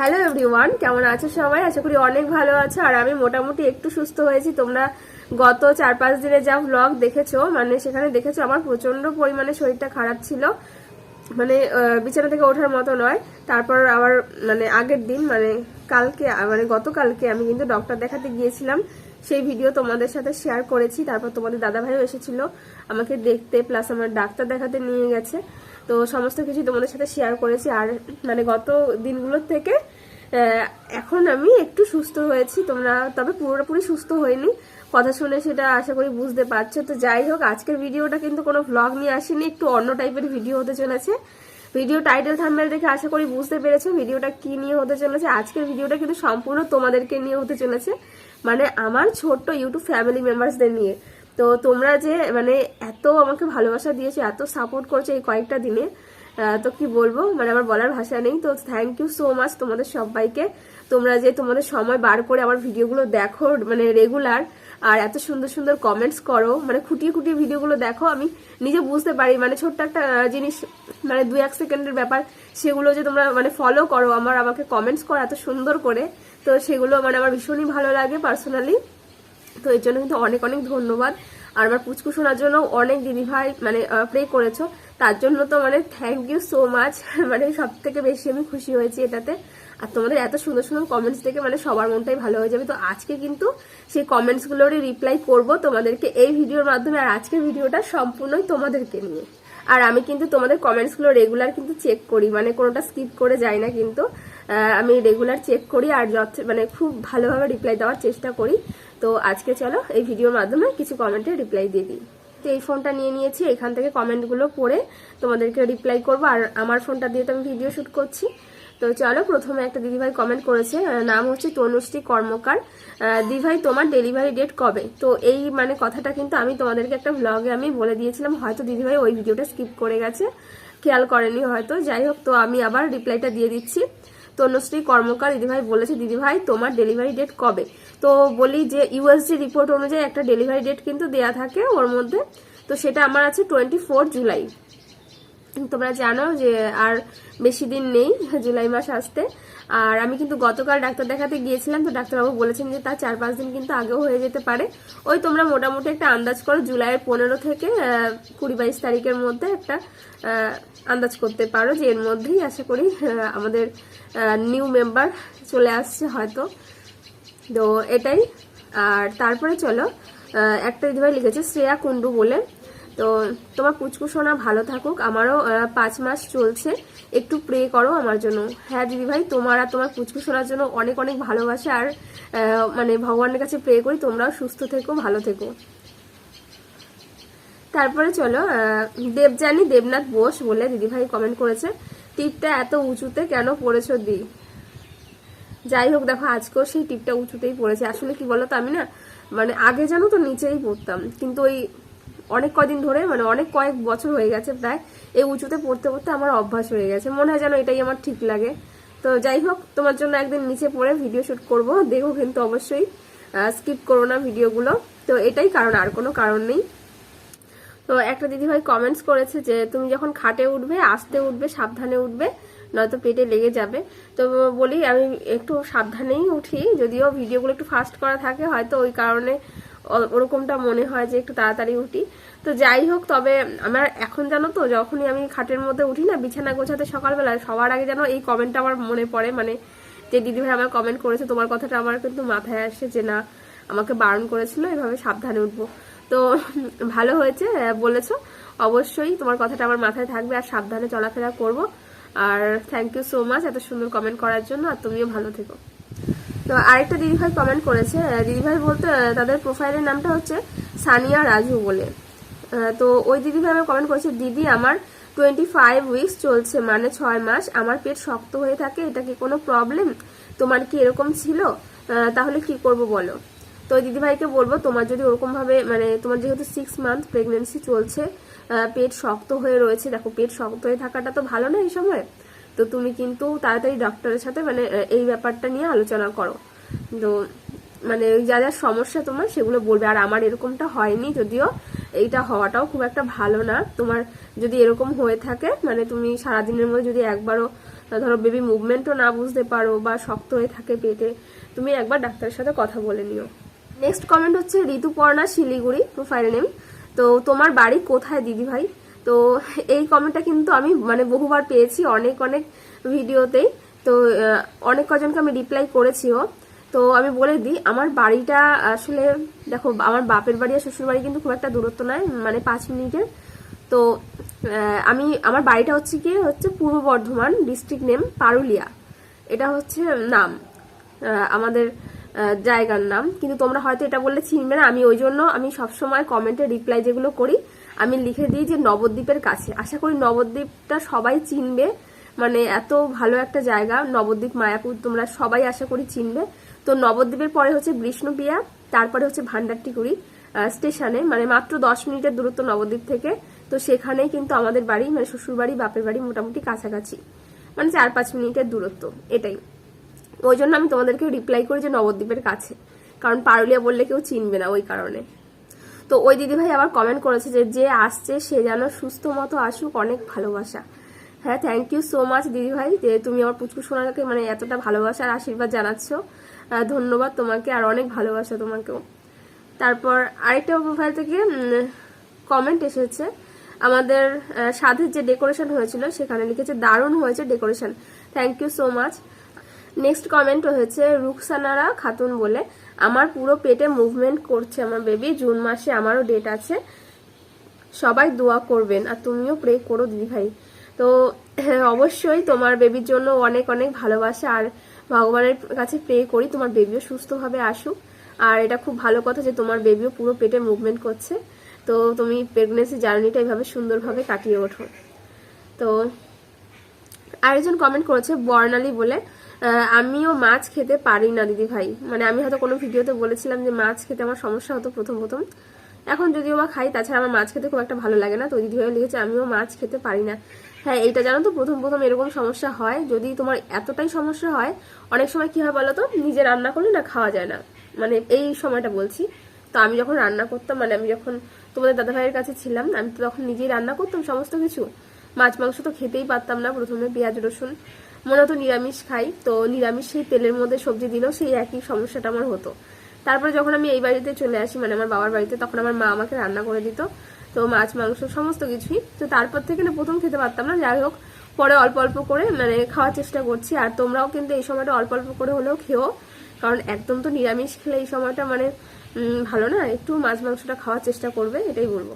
Hello everyone কেমন আছো সবাই? আশা করি অনেক ভালো আছো, আর আমি মোটামুটি একটু সুস্থ হয়েছি। তোমরা গত চার পাঁচ দিনে যা ব্লগ দেখেছ মানে সেখানে দেখেছ, আমার প্রচণ্ড পরিমাণে শরীরটা খারাপ ছিল। মানে বিছানা থেকে ওঠার মতো নয়। তারপর আবার মানে আগের দিন মানে কালকে মানে গতকালকে আমি কিন্তু ডক্টর দেখাতে গিয়েছিলাম। সেই ভিডিও তোমাদের সাথে শেয়ার করেছি। তারপর তোমাদের দাদা ভাইও এসেছিল, আমাকে দেখতে প্লাস আমার ডাক্তার দেখাতে নিয়ে গেছে। তো সমস্ত কিছু তোমাদের সাথে শেয়ার করেছি। আর মানে গত দিনগুলোর থেকে এখন আমি একটু সুস্থ হয়েছি। তোমরা, তবে পুরোপুরি সুস্থ হয়নি। কথা শুনে সেটা আশা করি বুঝতে পারছ। তো যাই হোক, আজকের ভিডিওটা কিন্তু কোনো ভ্লগ নিয়ে আসেনি, একটু অন্য টাইপের ভিডিও হতে চলেছে। ভিডিও টাইটেল থাম্বেল দেখে আশা করি বুঝতে পেরেছ ভিডিওটা কি নিয়ে হতে চলেছে। আজকের ভিডিওটা কিন্তু সম্পূর্ণ তোমাদেরকে নিয়ে হতে চলেছে। মানে আমার ছোট্ট ইউটিউব ফ্যামিলি মেম্বার্সদের নিয়ে। তো তোমরা যে মানে এত আমাকে ভালোবাসা দিয়েছ, এত সাপোর্ট করছ এই কয়েকটা দিনে তো কি বলব? মানে আমার বলার ভাষা নেই। তো থ্যাংক ইউ সো মাচ তোমাদের সবাইকে। তোমরা যে তোমাদের সময় বার করে আমার ভিডিওগুলো দেখো মানে রেগুলার আর এত সুন্দর সুন্দর কমেন্টস করো মানে খুঁটিয়ে খুঁটিয়ে ভিডিওগুলো দেখো, আমি নিজে বুঝতে পারি। মানে ছোট্ট একটা জিনিস মানে দু এক সেকেন্ডের ব্যাপার, সেগুলো যে তোমরা মানে ফলো করো, আমার, আমাকে কমেন্টস করো এত সুন্দর করে। তো সেগুলো মানে আমার ভীষণই ভালো লাগে পার্সোনালি তো এর জন্য কিন্তু অনেক অনেক ধন্যবাদ। আর আমার পুচকু শোনার জন্য অনেক দিদিভাই মানে প্রে করেছ। তার জন্য তো মানে থ্যাংক ইউ সো মাচ মানে সব থেকে বেশি আমি খুশি হয়েছি এটাতে। আর তোমাদের এত সুন্দর সুন্দর কমেন্টস দেখে মানে সবার মনটাই ভালো হয়ে যাবে। তো আজকে কিন্তু সেই কমেন্টসগুলোরই রিপ্লাই করব তোমাদেরকে এই ভিডিওর মাধ্যমে। আর আজকের ভিডিওটা সম্পূর্ণই তোমাদেরকে নিয়ে। আর আমি কিন্তু তোমাদের কমেন্টসগুলো রেগুলার কিন্তু চেক করি। মানে কোনোটা স্কিপ করে যাই না কিন্তু। আমি রেগুলার চেক করি। আর মানে খুব ভালোভাবে রিপ্লাই দেওয়ার চেষ্টা করি। তো আজকে চলো এই ভিডিওর মাধ্যমে কিছু কমেন্টে রিপ্লাই দিয়ে দিই। তো এই ফোনটা নিয়ে নিয়েছি, এখান থেকে কমেন্টগুলো পড়ে তোমাদেরকে রিপ্লাই করব। আর আমার ফোনটা দিয়ে তো আমি ভিডিও শ্যুট করছি। তো চলো প্রথমে একটা দিদিভাই কমেন্ট করেছে নাম হচ্ছে তনুশ্রী কর্মকার। দিদিভাই, তোমার ডেলিভারি ডেট কবে? তো এই মানে কথাটা কিন্তু আমি তোমাদেরকে একটা ব্লগে আমি বলে দিয়েছিলাম, হয়তো দিদিভাই ওই ভিডিওটা স্কিপ করে গেছে। খেয়াল করেনি হয়তো। যাই হোক, তো আমি আবার রিপ্লাইটা দিয়ে দিচ্ছি। তনুশ্রী কর্মকার দিদিভাই বলেছে, দিদিভাই, তোমার ডেলিভারি ডেট কবে? তো বলি যে ইউএসজি রিপোর্ট অনুযায়ী একটা ডেলিভারি ডেট কিন্তু দেয়া থাকে ওর মধ্যে। তো সেটা আমার আছে টোয়েন্টি জুলাই তোমরা জানো যে আর বেশি দিন নেই, জুলাই মাস আসতে। আর আমি কিন্তু গতকাল ডাক্তার দেখাতে গিয়েছিলাম, তো ডাক্তারবাবু বলেছেন যে তার চার পাঁচ দিন কিন্তু আগেও হয়ে যেতে পারে। ওই তোমরা মোটামুটি একটা আন্দাজ করো, জুলাইয়ের পনেরো থেকে কুড়ি বাইশ তারিখের মধ্যে একটা আন্দাজ করতে পারো যে এর মধ্যেই আশা করি আমাদের নিউ মেম্বার চলে আসছে হয়তো। তো এটাই। আর তারপরে চলো একটা দিদিভাই লিখেছে, শ্রেয়া কুন্ডু বলে। তো তোমার পুচকু সোনা ভালো থাকুক। আমারও পাঁচ মাস চলছে। একটু প্রে করো আমার জন্য। হ্যাঁ দিদিভাই তোমার আর তোমার পুচকু সোনার জন্য অনেক অনেক ভালোবাসা আর মানে ভগবানের কাছে প্রে করি। তোমরাও সুস্থ থেকো ভালো থেকো। তারপরে চলো আহ, দেবযানী দেবনাথ বোস বলে দিদিভাই কমেন্ট করেছে টিপটা এত উঁচুতে কেন পড়েছো দি? যাই হোক দেখো আজকেও সেই টিপটা উঁচুতেই পড়েছে। আসলে কি বলতো আমি না মানে আগে জানো তো নিচেই পড়তাম। কিন্তু ওই অনেক কদিন ধরে মানে অনেক কয়েক বছর হয়ে গেছে প্রায়, এই উঁচুতে পড়তে পড়তে আমার অভ্যাস হয়ে গেছে। মনে হয় যেন এটাই আমার ঠিক লাগে। তো যাই হোক, তোমার জন্য একদিন নিচে পড়ে ভিডিও শ্যুট করব। দেখো কিন্তু অবশ্যই স্কিপ করো না ভিডিওগুলো তো এটাই কারণ, আর কোনো কারণ নেই। তো একটা দিদিভাই কমেন্টস করেছে যে, তুমি যখন খাটে উঠবে, আস্তে উঠবে, সাবধানে উঠবে, নয়তো পেটে লেগে যাবে। তো বলি, আমি একটু সাবধানেই উঠি, যদিও ভিডিওগুলো একটু ফাস্ট করা থাকে, হয়তো ওই কারণে ওরকমটা মনে হয় যে একটু তাড়াতাড়ি উঠি। তো যাই হোক তবে আমার এখন জানো তো যখনই আমি খাটের মধ্যে উঠি না বিছানা গোছাতে সকালবেলা সবার আগে যেন এই কমেন্টটা আমার মনে পড়ে। মানে যে দিদিভাই আমার কমেন্ট করেছে তোমার কথাটা আমার কিন্তু মাথায় আসে যে না আমাকে বারণ করেছিল এভাবে সাবধানে উঠবো। তো ভালো হয়েছে আহ, বলেছ। অবশ্যই তোমার কথাটা আমার মাথায় থাকবে আর সাবধানে চলাফেরা করব। আর থ্যাংক ইউ সো মাচ এত সুন্দর কমেন্ট করার জন্য আর তুমিও ভালো থেকো। তো আরেকটা দিদিভাই কমেন্ট করেছে দিদিভাই বলতে তাদের প্রোফাইলের নামটা হচ্ছে সানিয়া রাজু বলে। তো ওই দিদিভাই আমার কমেন্ট করেছে, দিদি, আমার টোয়েন্টি ফাইভ উইকস চলছে মানে ছয় মাস, আমার পেট শক্ত হয়ে থাকে, এটা কি কোনো প্রবলেম তোমার কি এরকম ছিল? তাহলে কি করব বলো? তো দিদিভাইকে বলব, তোমার যদি ওরকমভাবে মানে তোমার যেহেতু সিক্স মান্থ প্রেগনেন্সি চলছে পেট শক্ত হয়ে রয়েছে, দেখো, পেট শক্ত হয়ে থাকাটা তো ভালো না এই সময়? তো তুমি কিন্তু তাড়াতাড়ি ডক্টরের সাথে মানে এই ব্যাপারটা নিয়ে আলোচনা করো। তো মানে যা যা সমস্যা তোমার সেগুলো বলবে। আর আমার এরকমটা হয়নি যদিও, এইটা হওয়াটাও খুব একটা ভালো না। তোমার যদি এরকম হয়ে থাকে মানে তুমি সারাদিনের মধ্যে যদি একবারও ধরো বেবি মুভমেন্টও না বুঝতে পারো বা শক্ত হয়ে থাকে পেটে, তুমি একবার ডাক্তারের সাথে কথা বলে নিও। নেক্সট কমেন্ট হচ্ছে ঋতুপর্ণা শিলিগুড়ি প্রোফাইল নেম তো তোমার বাড়ি কোথায় দিদি ভাই তো এই কমেন্টটা কিন্তু আমি মানে বহুবার পেয়েছি অনেক অনেক ভিডিওতেই। তো অনেক কজনকে আমি রিপ্লাই করেছিও। তো আমি বলে দিই, আমার বাড়িটা আসলে, দেখো, আমার বাপের বাড়ি আর শ্বশুর বাড়ি কিন্তু খুব একটা দূরত্ব নয় মানে পাঁচ মিনিটের। তো আমি, আমার বাড়িটা হচ্ছে কি, হচ্ছে পূর্ব বর্ধমান ডিস্ট্রিক্ট নেম পারুলিয়া। এটা হচ্ছে নাম আমাদের জায়গার নাম। কিন্তু তোমরা হয়তো এটা বললে চিনবে না, আমি ওই জন্য আমি সবসময় কমেন্টে রিপ্লাই যেগুলো করি আমি লিখে দিই যে নবদ্বীপের কাছে। আশা করি নবদ্বীপটা সবাই চিনবে। মানে এত ভালো একটা জায়গা, নবদ্বীপ, মায়াপুর, তোমরা সবাই আশা করি চিনবে। তো নবদ্বীপের পরে হচ্ছে বিষ্ণুপিয়া, তারপরে হচ্ছে ভান্ডারটিকুড়ি স্টেশনে। মানে মাত্র দশ মিনিটের দূরত্ব নবদ্বীপ থেকে। তো সেখানেই কিন্তু আমাদের বাড়ি মানে শ্বশুর বাড়ি বাপের বাড়ি মোটামুটি কাছাকাছি। মানে চার পাঁচ মিনিটের দূরত্ব, এটাই। ওই জন্য আমি তোমাদেরকে রিপ্লাই করি যে নবদ্বীপের কাছে। কারণ পারুলিয়া বললে কেউ চিনবে না ওই কারণে। তো ওই দিদিভাই আবার কমেন্ট করেছে যে যে আসছে সে যেন সুস্থ মতো আসুক, অনেক ভালোবাসা। হ্যাঁ থ্যাংক ইউ সো মাচ দিদিভাই, যে তুমি আমার পুচকু সোনাকে মানে এতটা ভালোবাসা আর আশীর্বাদ জানাচ্ছ। ধন্যবাদ তোমাকে, আর অনেক ভালোবাসা তোমাকেও। তারপর আরেকটা প্রোফাইল থেকে কমেন্ট এসেছে। আমাদের সাধের যে ডেকোরেশন হয়েছিল, সেখানে লিখেছে, দারুণ হয়েছে decoration thank you so much next comment হয়েছে, রুকসানারা খাতুন বলে আমার পুরো পেটে মুভমেন্ট করছে আমার বেবি জুন মাসে আমারও ডেট আছে। সবাই দোয়া করবেন আর তুমিও প্রে করো দিদি ভাই। তো হ্যাঁ, অবশ্যই তোমার বেবির জন্য অনেক অনেক ভালোবাসা আর ভগবানের কাছে প্রে করি তোমার বেবিও সুস্থভাবে আসুক। আর এটা খুব ভালো কথা যে তোমার বেবিও পুরো পেটে মুভমেন্ট করছে। তো তুমি প্রেগনেন্সি জার্নিটা এভাবে সুন্দরভাবে কাটিয়ে ওঠো। তো আরেকজন কমেন্ট করেছে বর্ণালী বলে আমিও মাছ খেতে পারি না, দিদি ভাই। মানে আমি হয়তো কোনো ভিডিওতে বলেছিলাম যে মাছ খেতে আমার সমস্যা হতো প্রথম প্রথম। এখন যদিও বা খাই, তাছাড়া আমার মাছ খেতে খুব একটা ভালো লাগে না। তো দিদি ভাই লিখেছে, আমিও মাছ খেতে পারি না। হ্যাঁ এইটা জানো তো, প্রথম প্রথম এরকম সমস্যা হয়। যদি তোমার এতটাই সমস্যা হয়, অনেক সময় কি হয় বলো তো, নিজে রান্না করলে না খাওয়া যায় না। মানে এই সময়টা বলছি। তো আমি যখন রান্না করতাম মানে আমি যখন তোমাদের দাদা ভাইয়ের কাছে ছিলাম, আমি তো তখন নিজেই রান্না করতাম সমস্ত কিছু। মাছ, মাংস তো খেতেই পারতাম না প্রথমে, পেঁয়াজ, রসুন। মনে হতো নিরামিষ খাই। তো নিরামিষ সেই তেলের মধ্যে সবজি দিলেও সেই একই সমস্যাটা আমার হতো। তারপরে যখন আমি এই বাড়িতে চলে আসি মানে আমার বাবার বাড়িতে, তখন আমার মা আমাকে রান্না করে দিত। তো মাছ, মাংস সমস্ত কিছুই। তো তারপর থেকে না প্রথম খেতে পারতাম না। যাই হোক, পরে অল্প অল্প করে মানে খাওয়ার চেষ্টা করছি। আর তোমরাও কিন্তু এই সময়টা অল্প অল্প করে হলেও খেও। কারণ একদম তো নিরামিষ খেলে এই সময়টা মানে ভালো না। একটু মাছ, মাংসটা খাওয়ার চেষ্টা করবে, এটাই বলব।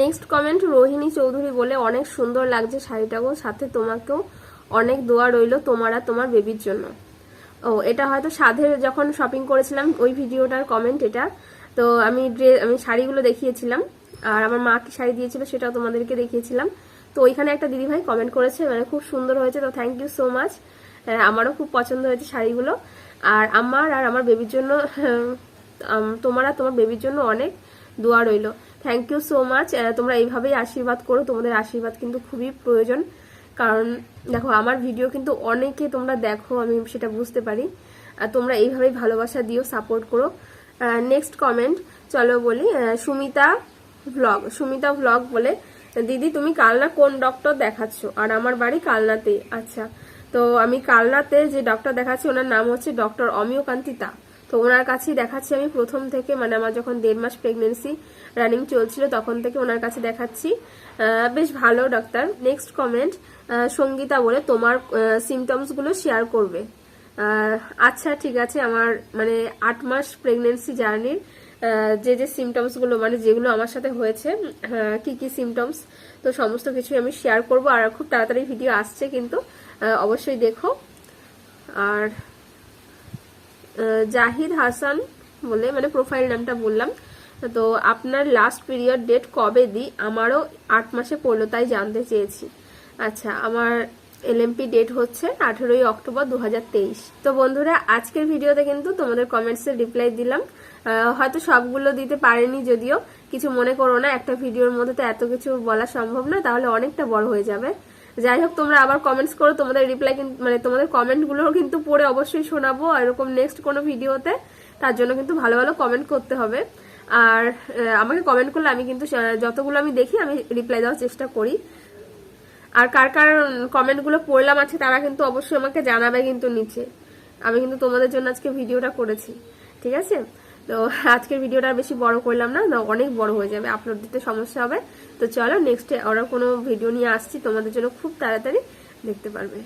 নেক্সট কমেন্ট, রোহিণী চৌধুরী বলে, অনেক সুন্দর লাগছে শাড়িটাকেও সাথে তোমাকেও অনেক দোয়া রইল তোমার আর তোমার বেবির জন্য। ও, এটা হয়তো সাধের যখন শপিং করেছিলাম, ওই ভিডিওটার কমেন্ট এটা। তো আমি ড্রে- আমি শাড়িগুলো দেখিয়েছিলাম, আর আমার মা কি শাড়ি দিয়েছিল সেটাও তোমাদেরকে দেখিয়েছিলাম। তো ওইখানে একটা দিদিভাই কমেন্ট করেছে মানে খুব সুন্দর হয়েছে, তো থ্যাংক ইউ সো মাচ আমারও খুব পছন্দ হয়েছে শাড়িগুলো। আর আমার আর আমার বেবির জন্য তোমার আর তোমার বেবির জন্য অনেক দোয়া রইল। থ্যাংক ইউ সো মাচ তোমরা এইভাবেই আশীর্বাদ করো, তোমাদের আশীর্বাদ কিন্তু খুবই প্রয়োজন। কারণ দেখো, আমার ভিডিও কিন্তু অনেকে তোমরা দেখো, আমি সেটা বুঝতে পারি। আর তোমরা এইভাবেই ভালোবাসা দিও সাপোর্ট করো। নেক্সট কমেন্ট চলো বলি সুমিতা ভ্লগ সুমিতা ভ্লগ বলে, দিদি, তুমি কালনা কোন ডক্টর দেখাচ্ছ? আর আমার বাড়ি কালনাতে আচ্ছা। তো আমি কালনাতে যে ডক্টর দেখাচ্ছি, ওনার নাম হচ্ছে ডক্টর অমিয়কান্তিতা। ওনার কাছেই দেখাচ্ছি আমি। প্রথম থেকে মানে আমার যখন দেড় মাস প্রেগনেন্সি রানিং চলছিল, তখন থেকে ওনার কাছে দেখাচ্ছি। বেশ ভালো ডাক্তার নেক্সট কমেন্ট সঙ্গীতা বলে, তোমার সিমটমসগুলো শেয়ার করবে। আচ্ছা ঠিক আছে, আমার মানে আট মাস প্রেগনেন্সি জার্নির যে যে সিমটমসগুলো মানে যেগুলো আমার সাথে হয়েছে কি কি সিমটমস তো সমস্ত কিছুই আমি শেয়ার করব। আর খুব তাড়াতাড়ি ভিডিও আসছে কিন্তু অবশ্যই দেখো। আর জাহিদ হাসান বলে মানে প্রোফাইল নামটা বললাম। তো আপনার লাস্ট পিরিয়ড ডেট কবে দিই আমারও আট মাসে পড়ল, তাই জানতে চেয়েছি। আচ্ছা আমার এলএমপি ডেট হচ্ছে আঠেরোই অক্টোবর দু হাজার তেইশ। তো বন্ধুরা, আজকের ভিডিওতে কিন্তু তোমাদের কমেন্টসের রিপ্লাই দিলাম। হয়তো সবগুলো দিতে পারেনি যদিও। কিছু মনে করো না, একটা ভিডিওর মধ্যে তো এত কিছু বলা সম্ভব না তাহলে অনেকটা বড় হয়ে যাবে। যাই হোক, তোমরা আবার কমেন্টস করো, তোমাদের রিপ্লাই মানে তোমাদের কমেন্টগুলো কিন্তু পড়ে অবশ্যই শোনাবো এরকম নেক্সট কোনো ভিডিওতে তার জন্য কিন্তু ভালো ভালো কমেন্ট করতে হবে। আর আমাকে কমেন্ট করলে আমি কিন্তু যতগুলো আমি দেখি, আমি রিপ্লাই দেওয়ার চেষ্টা করি। আর কার কার কমেন্টগুলো পড়লাম আছে, তারা কিন্তু অবশ্যই আমাকে জানাবে কিন্তু নিচে। আমি কিন্তু তোমাদের জন্য আজকে ভিডিওটা করেছি। ঠিক আছে? তো আজকের ভিডিওটা বেশি বড় করলাম না না, অনেক বড় হয়ে যাবে আপলোড দিতে সমস্যা হবে। তো চলো নেক্সট ওরা কোনো ভিডিও নিয়ে আসছি, তোমাদের জন্য খুব তাড়াতাড়ি দেখতে পারবে।